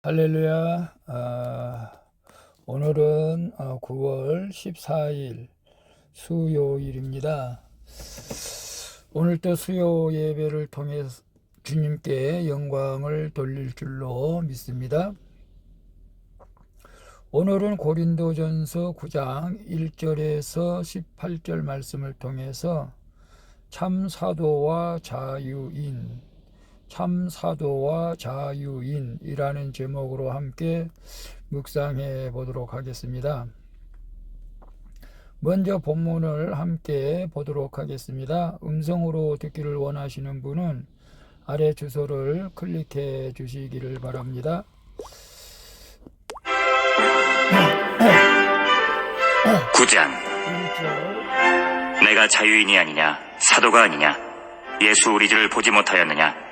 할렐루야. 아, 오늘은 어, 9월 14일 수요일입니다. 오늘 또 수요 예배를 통해 주님께 영광을 돌릴 줄로 믿습니다. 오늘은 고린도전서 9장 1절에서 18절 말씀을 통해서 참 사도와 자유인 참 사도와 자유인이라는 제목으로 함께 묵상해 보도록 하겠습니다. 먼저 본문을 함께 보도록 하겠습니다. 음성으로 듣기를 원하시는 분은 아래 주소를 클릭해 주시기를 바랍니다. 9장 1절 내가 자유인이 아니냐 사도가 아니냐 예수 우리 주를 보지 못하였느냐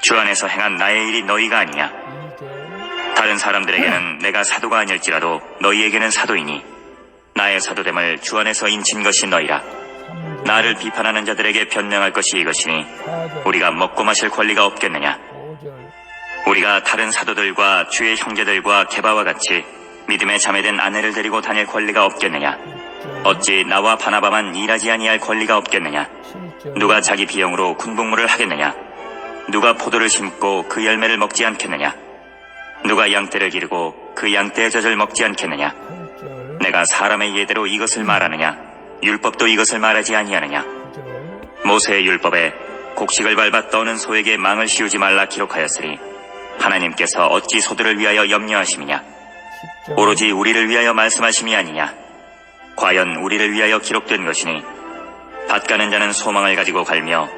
주 안에서 행한 나의 일이 너희가 아니냐? 2절 다른 사람들에게는 내가 사도가 아닐지라도 너희에게는 사도이니 나의 사도됨을 주 안에서 인친 것이 너희라. 3절 나를 비판하는 자들에게 변명할 것이 이것이니 4절 우리가 먹고 마실 권리가 없겠느냐? 5절 우리가 다른 사도들과 주의 형제들과 개바와 같이 믿음에 자매된 아내를 데리고 다닐 권리가 없겠느냐? 6절 어찌 나와 바나바만 일하지 아니할 권리가 없겠느냐? 7절 누가 자기 비용으로 군복무를 하겠느냐? 누가 포도를 심고 그 열매를 먹지 않겠느냐? 누가 양떼를 기르고 그 양떼의 젖을 먹지 않겠느냐? 8절 내가 사람의 예대로 이것을 말하느냐? 율법도 이것을 말하지 아니하느냐? 9절 모세의 율법에 곡식을 밟아 떠는 소에게 망을 씌우지 말라 기록하였으니 하나님께서 어찌 소들을 위하여 염려하심이냐? 10절 오로지 우리를 위하여 말씀하심이 아니냐? 과연 우리를 위하여 기록된 것이니 밭 가는 자는 소망을 가지고 갈며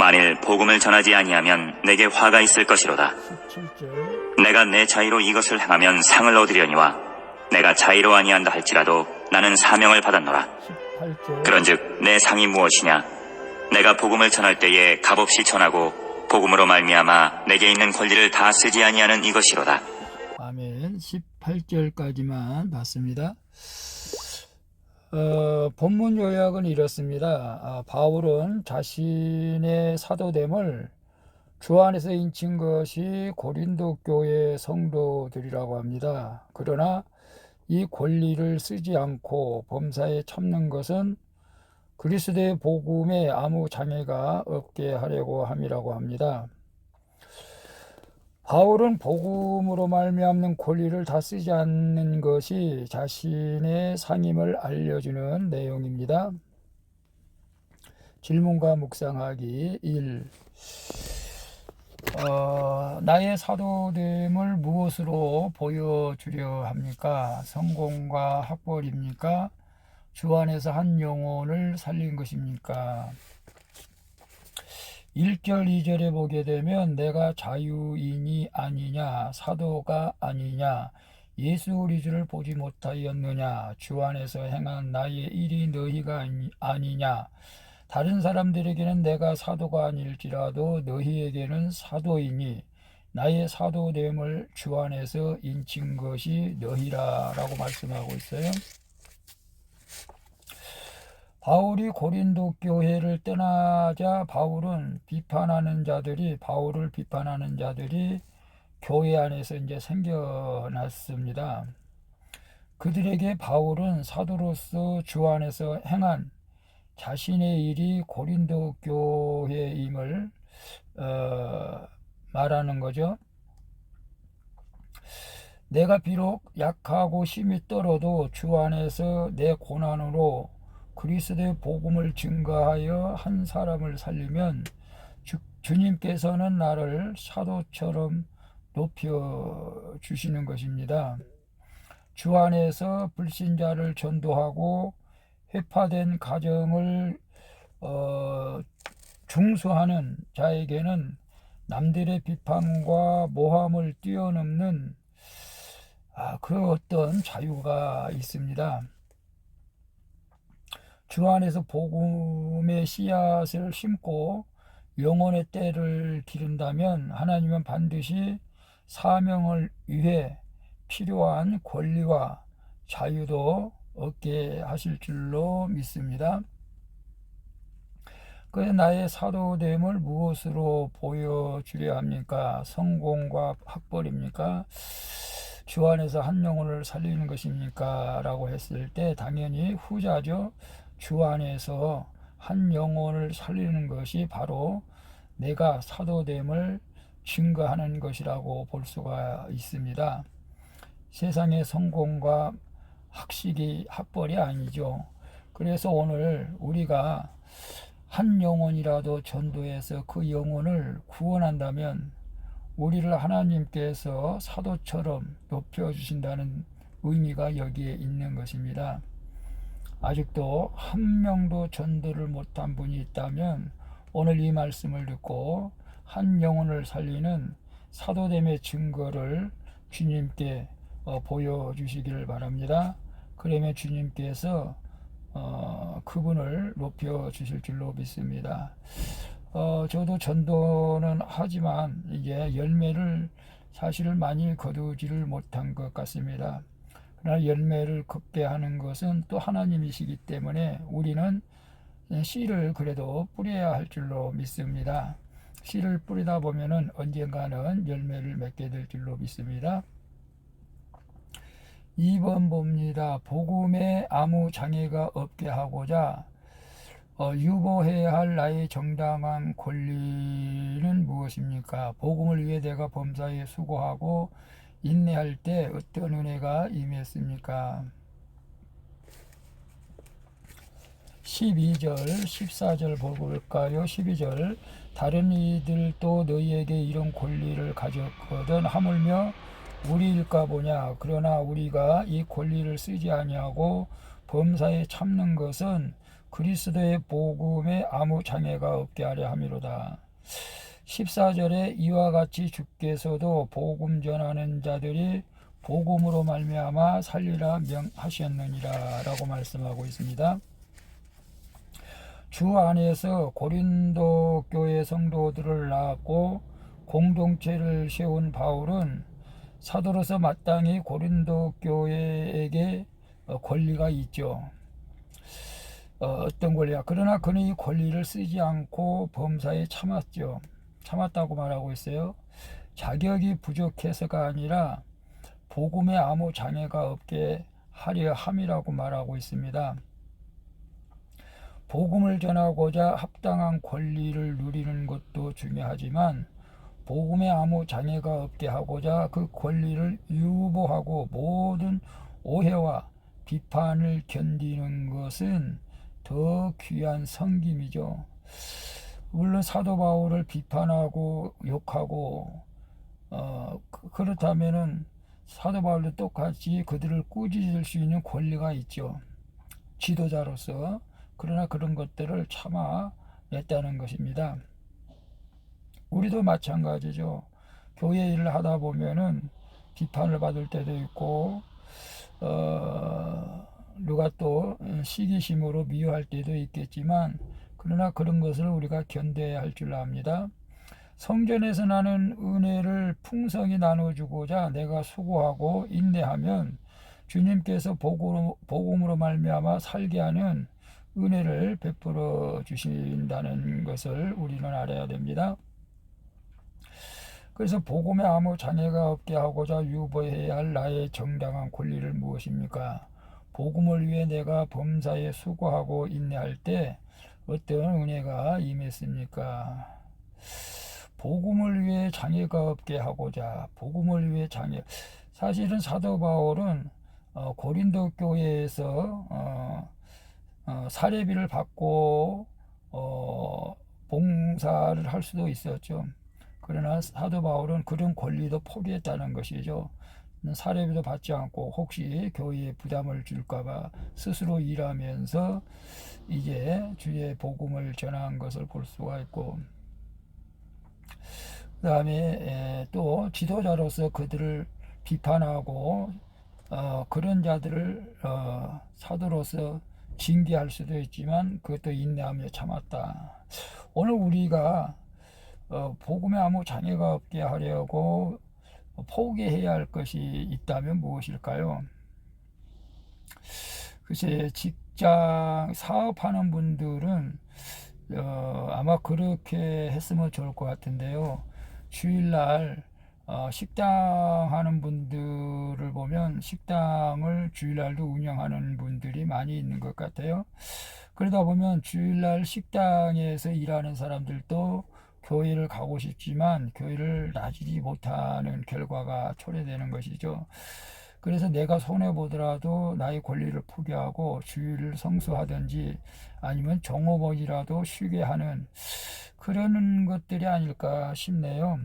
만일 복음을 전하지 아니하면 내게 화가 있을 것이로다. 17절 내가 내 자의로 이것을 행하면 상을 얻으려니와 내가 자의로 아니한다 할지라도 나는 사명을 받았노라. 18절 그런즉 내 상이 무엇이냐? 내가 복음을 전할 때에 값없이 전하고 복음으로 말미암아 내게 있는 권리를 다 쓰지 아니하는 이것이로다. 아멘 18절까지만 봤습니다. 어, 본문 요약은 이렇습니다. 아, 바울은 자신의 사도됨을 주 안에서 인친 것이 고린도 교회 성도들이라고 합니다. 그러나 이 권리를 쓰지 않고 범사에 참는 것은 그리스도의 복음에 아무 장애가 없게 하려고 함이라고 합니다. 바울은 복음으로 말미암는 권리를 다 쓰지 않는 것이 자신의 상임을 알려주는 내용입니다. 질문과 묵상하기 1. 어, 나의 사도됨을 무엇으로 보여주려 합니까? 성공과 학벌입니까? 주 안에서 한 영혼을 살린 것입니까? 1절, 2절에 보게 되면 내가 자유인이 아니냐, 사도가 아니냐, 예수 우리 주를 보지 못하였느냐, 주 안에서 행한 나의 일이 너희가 아니- 아니냐, 다른 사람들에게는 내가 사도가 아닐지라도 너희에게는 사도이니 나의 사도됨을 주 안에서 인친 것이 너희라라고 말씀하고 있어요. 바울이 고린도 교회를 떠나자 바울은 비판하는 자들이 바울을 비판하는 자들이 교회 안에서 이제 생겨났습니다. 그들에게 바울은 사도로서 주 안에서 행한 자신의 일이 고린도 교회임을 어, 말하는 거죠. 내가 비록 약하고 심히 떨어도 주 안에서 내 고난으로 그리스도의 복음을 증거하여 한 사람을 살리면 주, 주님께서는 나를 사도처럼 높여 주시는 것입니다. 주 안에서 불신자를 전도하고 회파된 가정을 어, 중수하는 자에게는 남들의 비판과 모함을 뛰어넘는 아, 그 어떤 자유가 있습니다. 주 안에서 복음의 씨앗을 심고 영혼의 때를 기른다면 하나님은 반드시 사명을 위해 필요한 권리와 자유도 얻게 하실 줄로 믿습니다. 그래서 나의 사도됨을 무엇으로 보여주려 합니까? 성공과 학벌입니까? 주 안에서 한 영혼을 살리는 것입니까? 라고 했을 때 당연히 후자죠. 주 안에서 한 영혼을 살리는 것이 바로 내가 사도됨을 증거하는 것이라고 볼 수가 있습니다. 세상의 성공과 학식이 학벌이 아니죠. 그래서 오늘 우리가 한 영혼이라도 전도해서 그 영혼을 구원한다면 우리를 하나님께서 사도처럼 높여 주신다는 의미가 여기에 있는 것입니다. 아직도 한 명도 전도를 못한 분이 있다면 오늘 이 말씀을 듣고 한 영혼을 살리는 사도됨의 증거를 주님께 어, 보여주시기를 바랍니다. 그러면 주님께서 어, 그분을 높여 주실 줄로 믿습니다. 어, 저도 전도는 하지만 이게 열매를 사실 많이 거두지를 못한 것 같습니다. 그러나 열매를 걷게 하는 것은 또 하나님이시기 때문에 우리는 씨를 그래도 뿌려야 할 줄로 믿습니다. 씨를 뿌리다 보면은 언젠가는 열매를 맺게 될 줄로 믿습니다. 2번 봅니다. 복음에 아무 장애가 없게 하고자 어, 유보해야 할 나의 정당한 권리는 무엇입니까? 복음을 위해 내가 범사에 수고하고 인내할 때 어떤 은혜가 임했습니까? 12절, 14절 보고 볼까요? 12절 다른 이들도 너희에게 이런 권리를 가졌거든 하물며 우리일까 보냐 그러나 우리가 이 권리를 쓰지 아니하고 범사에 참는 것은 그리스도의 복음에 아무 장애가 없게 하려 함이로다. 14절에 이와 같이 주께서도 복음 전하는 자들이 복음으로 말미암아 살리라 명하셨느니라라고 말씀하고 있습니다. 주 안에서 고린도 교회 성도들을 낳았고 공동체를 세운 바울은 사도로서 마땅히 고린도 교회에게 어, 권리가 있죠. 어, 떤 권리야? 그러나 그는 이 권리를 쓰지 않고 범사에 참았죠. 참았다고 말하고 있어요. 자격이 부족해서가 아니라 복음에 아무 장애가 없게 하려 함이라고 말하고 있습니다. 복음을 전하고자 합당한 권리를 누리는 것도 중요하지만 복음에 아무 장애가 없게 하고자 그 권리를 유보하고 모든 오해와 비판을 견디는 것은 더 귀한 성김이죠. 물론 사도 바울을 비판하고 욕하고 어, 그- 그렇다면은 사도 바울도 똑같이 그들을 꾸짖을 수 있는 권리가 있죠. 지도자로서 그러나 그런 것들을 참아 냈다는 것입니다. 우리도 마찬가지죠. 교회 일을 하다 보면은 비판을 받을 때도 있고, 어, 누가 또 시기심으로 미워할 때도 있겠지만, 그러나 그런 것을 우리가 견뎌야 할줄 압니다. 성전에서 나는 은혜를 풍성히 나눠주고자 내가 수고하고 인내하면 주님께서 복음으로, 복음으로 말미암아 살게 하는 은혜를 베풀어 주신다는 것을 우리는 알아야 됩니다. 그래서 복음에 아무 장애가 없게 하고자 유보해야 할 나의 정당한 권리를 무엇입니까? 복음을 위해 내가 범사에 수고하고 인내할 때 어떤 은혜가 임했습니까? 복음을 위해 장애가 없게 하고자 복음을 위해 장애 사실은 사도 바울은 어, 고린도 교회에서 어, 어, 사례비를 받고 어, 봉사를 할 수도 있었죠. 그러나 사도 바울은 그런 권리도 포기했다는 것이죠. 사례비도 받지 않고 혹시 교회에 부담을 줄까봐 스스로 일하면서 이제 주의 복음을 전한 것을 볼 수가 있고 그 다음에 또 지도자로서 그들을 비판하고 어, 그런 자들을 어, 사도로서 징계할 수도 있지만 그것도 인내하며 참았다. 오늘 우리가 어, 복음에 아무 장애가 없게 하려고 포기해야 할 것이 있다면 무엇일까요? 글쎄 직장 사업하는 분들은 어, 아마 그렇게 했으면 좋을 것 같은데요. 주일날 어, 식당 하는 분들을 보면 식당을 주일날도 운영하는 분들이 많이 있는 것 같아요. 그러다 보면 주일날 식당에서 일하는 사람들도 교회를 가고 싶지만 교회를 나지지 못하는 결과가 초래되는 것이죠. 그래서 내가 손해 보더라도 나의 권리를 포기하고 주일을 성수하든지 아니면 종업원이라도 쉬게 하는 그런 것들이 아닐까 싶네요.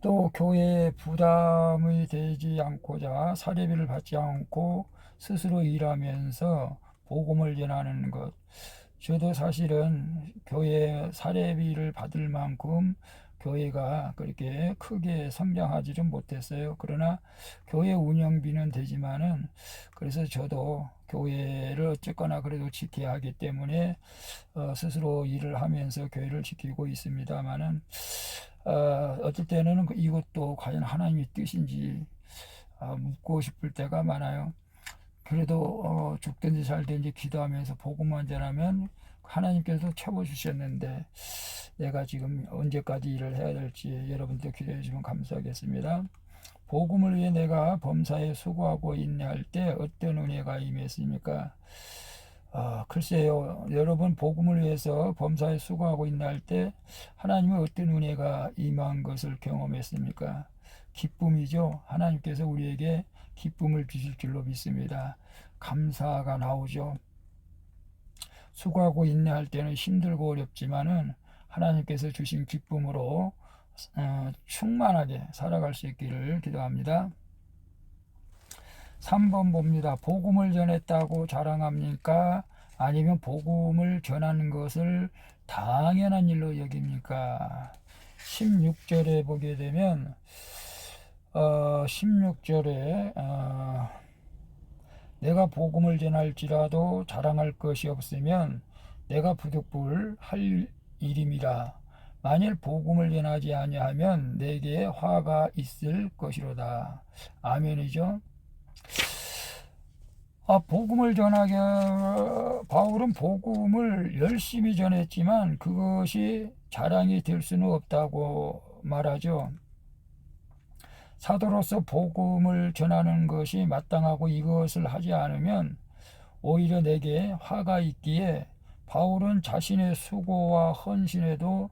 또 교회에 부담이 되지 않고자 사례비를 받지 않고 스스로 일하면서 복음을 전하는 것. 저도 사실은 교회 사례비를 받을 만큼 교회가 그렇게 크게 성장하지는 못했어요. 그러나 교회 운영비는 되지만은 그래서 저도 교회를 어쨌거나 그래도 지켜야 하기 때문에 어, 스스로 일을 하면서 교회를 지키고 있습니다만은 어, 어떨 때는 이것도 과연 하나님의 뜻인지 어, 묻고 싶을 때가 많아요. 그래도 어, 죽든지 살든지 기도하면서 복음만 전하면 하나님께서 채워 주셨는데 내가 지금 언제까지 일을 해야 될지 여러분들 기도해 주시면 감사하겠습니다. 복음을 위해 내가 범사에 수고하고 인내할 때 어떤 은혜가 임했습니까? 아, 글쎄요, 여러분 복음을 위해서 범사에 수고하고 인내할 때 하나님의 어떤 은혜가 임한 것을 경험했습니까? 기쁨이죠. 하나님께서 우리에게 기쁨을 주실 줄로 믿습니다. 감사가 나오죠. 수고하고 인내할 때는 힘들고 어렵지만은 하나님께서 주신 기쁨으로 어, 충만하게 살아갈 수 있기를 기도합니다. 3번 봅니다. 복음을 전했다고 자랑합니까? 아니면 복음을 전하는 것을 당연한 일로 여깁니까? 16절에 보게 되면 어, 16절에 어, 내가 복음을 전할지라도 자랑할 것이 없으면 내가 부득불 할 일임이라 만일 복음을 전하지 아니하면 내게 화가 있을 것이로다. 아멘이죠. 아, 복음을 전하게 바울은 복음을 열심히 전했지만 그것이 자랑이 될 수는 없다고 말하죠. 사도로서 복음을 전하는 것이 마땅하고 이것을 하지 않으면 오히려 내게 화가 있기에 바울은 자신의 수고와 헌신에도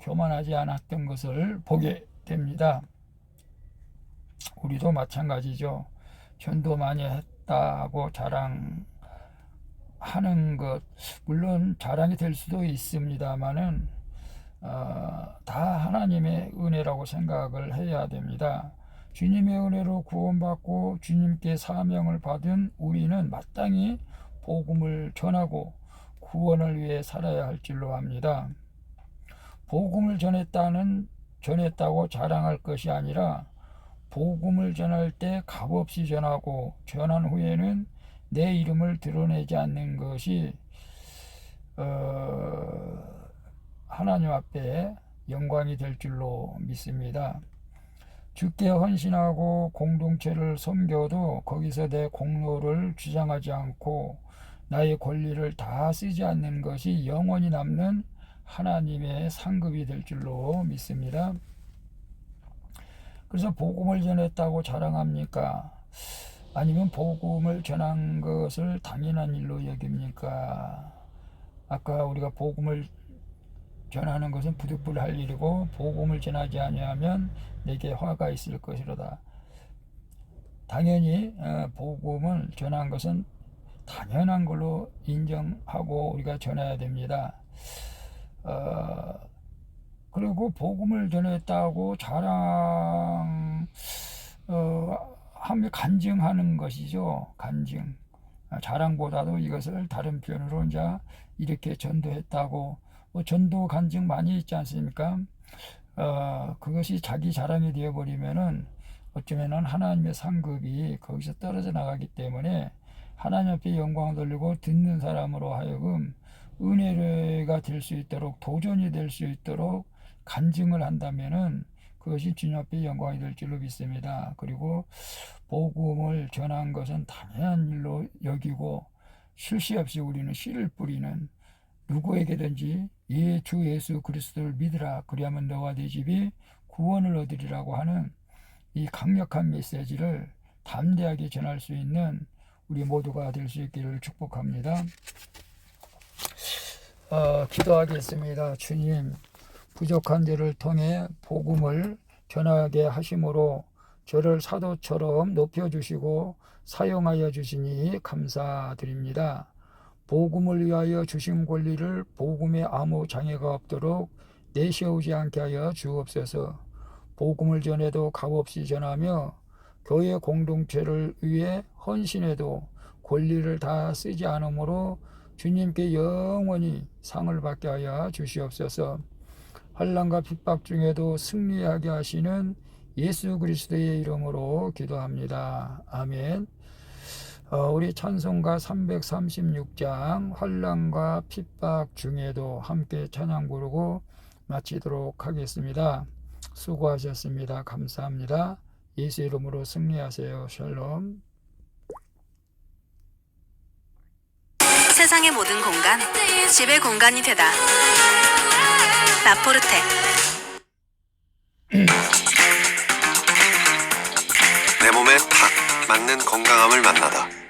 교만하지 않았던 것을 보게 됩니다. 우리도 마찬가지죠. 전도 많이 했다고 자랑하는 것 물론 자랑이 될 수도 있습니다만은 어, 다 하나님의 은혜라고 생각을 해야 됩니다. 주님의 은혜로 구원받고 주님께 사명을 받은 우리는 마땅히 복음을 전하고 구원을 위해 살아야 할 줄로 압니다. 복음을 전했다는 전했다고 자랑할 것이 아니라 복음을 전할 때 값없이 전하고 전한 후에는 내 이름을 드러내지 않는 것이 어, 하나님 앞에 영광이 될 줄로 믿습니다. 주께 헌신하고 공동체를 섬겨도 거기서 내 공로를 주장하지 않고 나의 권리를 다 쓰지 않는 것이 영원히 남는 하나님의 상급이 될 줄로 믿습니다. 그래서 복음을 전했다고 자랑합니까? 아니면 복음을 전한 것을 당연한 일로 여깁니까? 아까 우리가 복음을 전하는 것은 부득불할 일이고 복음을 전하지 아니하면 내게 화가 있을 것이로다. 당연히 어, 복음을 전한 것은 당연한 걸로 인정하고 우리가 전해야 됩니다. 어, 그리고 복음을 전했다고 자랑 어, 하며 간증하는 것이죠. 간증. 아, 자랑보다도 이것을 다른 표현으로 이제 이렇게 전도했다고 뭐 전도 간증 많이 있지 않습니까? 어, 그것이 자기 자랑이 되어버리면은 어쩌면은 하나님의 상급이 거기서 떨어져 나가기 때문에 하나님 앞에 영광을 돌리고 듣는 사람으로 하여금 은혜가 될 수 있도록 도전이 될 수 있도록 간증을 한다면은 그것이 주님 앞에 영광이 될 줄로 믿습니다. 그리고 복음을 전한 것은 당연한 일로 여기고 쉴새 없이 우리는 씨를 뿌리는 누구에게든지 예주 예수 그리스도를 믿으라 그리하면 너와 네 집이 구원을 얻으리라고 하는 이 강력한 메시지를 담대하게 전할 수 있는 우리 모두가 될 수 있기를 축복합니다. 어, 기도하겠습니다. 주님, 부족한 저를 통해 복음을 전하게 하심으로 저를 사도처럼 높여주시고 사용하여 주시니 감사드립니다. 복음을 위하여 주신 권리를 복음에 아무 장애가 없도록 내세우지 않게 하여 주옵소서. 복음을 전해도 값없이 전하며 교회 공동체를 위해 헌신해도 권리를 다 쓰지 않으므로 주님께 영원히 상을 받게 하여 주시옵소서. 환란과 핍박 중에도 승리하게 하시는 예수 그리스도의 이름으로 기도합니다. 아멘. 어, 우리 찬송가 336장 환란과 핍박 중에도 함께 찬양 부르고 마치도록 하겠습니다. 수고하셨습니다. 감사합니다. 예수 이름으로 승리하세요. 샬롬. 세상의 모든 공간, 집의 공간이 되다. 라포르테. 내 몸에 탁 맞는 건강함을 만나다.